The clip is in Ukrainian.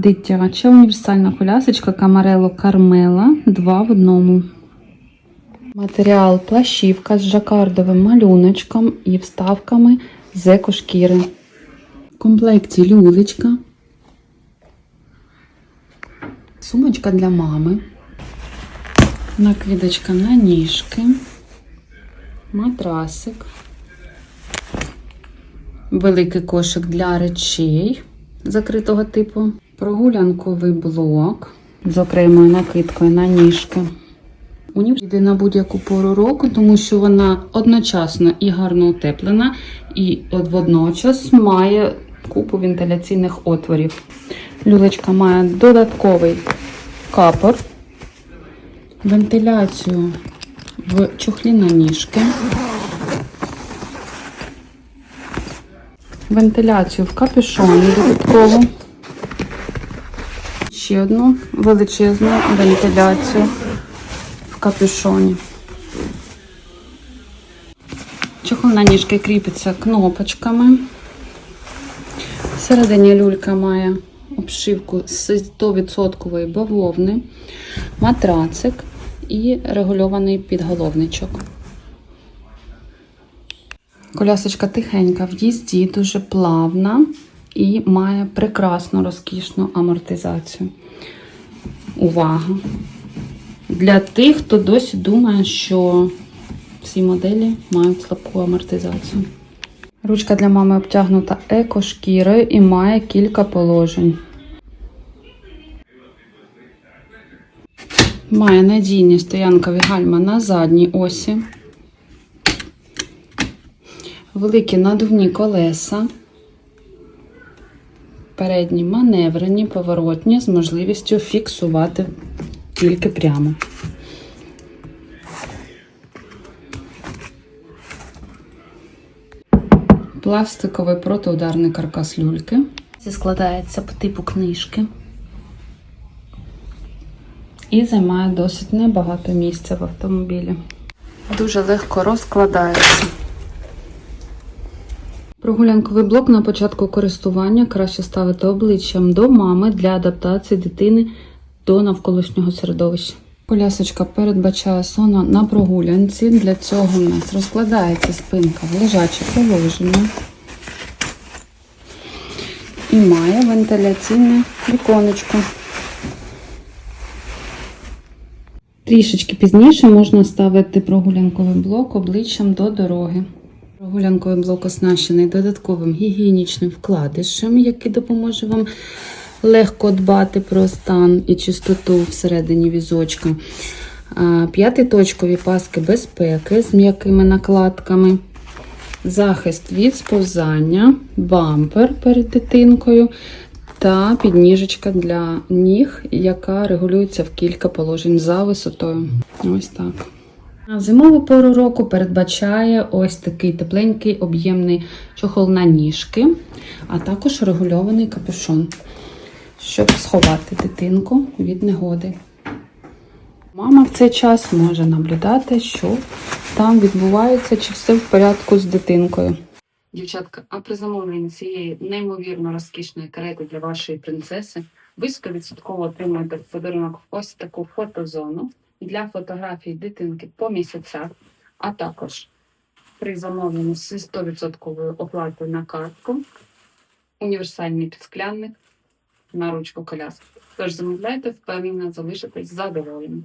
Дитяча універсальна колясочка Камарело Кармела 2 в одному. Матеріал плащівка з жакардовим малюночком і вставками з екошкіри. В комплекті люлечка. Сумочка для мами. Накидочка на ніжки. Матрасик. Великий кошик для речей закритого типу. Прогулянковий блок з окремою накидкою на ніжки. Університет йде на будь-яку пору року, тому що вона одночасно і гарно утеплена, і водночас має купу вентиляційних отворів. Люлечка має додатковий капор, вентиляцію в чохлі на ніжки, вентиляцію в капюшоні додаткову, ще одну величезну вентиляцію в капюшоні. Чохол на ніжки кріпиться кнопочками. Всередині люлька має обшивку з 100% бавовни, матрацик і регульований підголовничок. Колясочка тихенька в їзді, дуже плавна і має прекрасну розкішну амортизацію. Увага! Для тих, хто досі думає, що всі моделі мають слабку амортизацію. Ручка для мами обтягнута екошкірою і має кілька положень. Має надійні стоянкові гальма на задній осі. Великі надувні колеса. Передні маневрені, поворотні з можливістю фіксувати тільки прямо. Пластиковий протиударний каркас люльки. Це складається по типу книжки. І займає досить небагато місця в автомобілі. Дуже легко розкладається. Прогулянковий блок на початку користування краще ставити обличчям до мами для адаптації дитини до навколишнього середовища. Колясочка передбачає сон на прогулянці. Для цього в нас розкладається спинка в лежаче положення і має вентиляційне віконечко. Трішечки пізніше можна ставити прогулянковий блок обличчям до дороги. Прогулянковий блок оснащений додатковим гігієнічним вкладишем, який допоможе вам легко дбати про стан і чистоту всередині візочка. П'ятиточкові паски безпеки з м'якими накладками, захист від сповзання, бампер перед дитинкою та підніжечка для ніг, яка регулюється в кілька положень за висотою. Ось так. Зимову пору року передбачає ось такий тепленький об'ємний чохол на ніжки, а також регульований капюшон, щоб сховати дитинку від негоди. Мама в цей час може наблюдати, що там відбувається, чи все в порядку з дитинкою. Дівчатка, а при замовленні цієї неймовірно розкішної карети для вашої принцеси ви 100% отримаєте в подарунок ось таку фотозону для фотографій дитинки по місяцях, а також при замовленні зі 100% оплатою на картку, універсальний підсклянник на ручку коляски. Тож замовляйте, впевнено, залишитесь задоволені.